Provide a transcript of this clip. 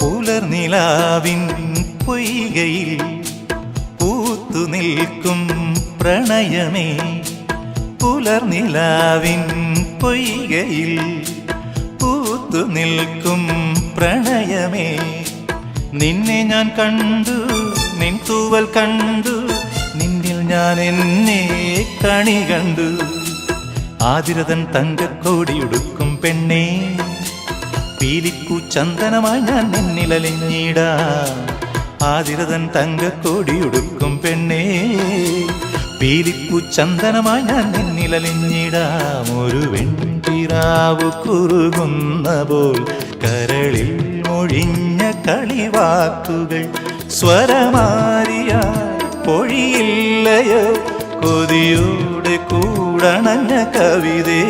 പുലർനിലാവിൻ പൊയ്കയിൽ പൂത്തു നിൽക്കും പ്രണയമേ. പുലർനിലാവിൻ പൊയ്കയിൽ പൂത്തു നിൽക്കും പ്രണയമേ. നിന്നെ ഞാൻ കണ്ടു നിൻ തൂവൽ കണ്ടു നിന്നിൽ ഞാൻ എന്നെ കണി കണ്ടു. ആതിരതൻ തങ്കക്കോടിയുടുക്കും പെണ്ണേ. പീലിക്കു ചന്ദനമായി ഞാൻ നിന്നിലലിഞ്ഞിടാ. ആതിരതൻ തങ്കക്കോടിയുടുക്കും പെണ്ണേ. പീലിക്കു ചന്ദനമായി ഞാൻ നിന്നിലലിഞ്ഞിടാം. ഒരു വെൺപിറാവു കുറുകുന്ന പോൽ കരളിൽ മൊഴിഞ്ഞ കളിവാക്കുകൾ സ്വരമാരിയ പൊഴിയില്ലയോ. കൊതിയോടെ കൂടണഞ്ഞ കവിതേ.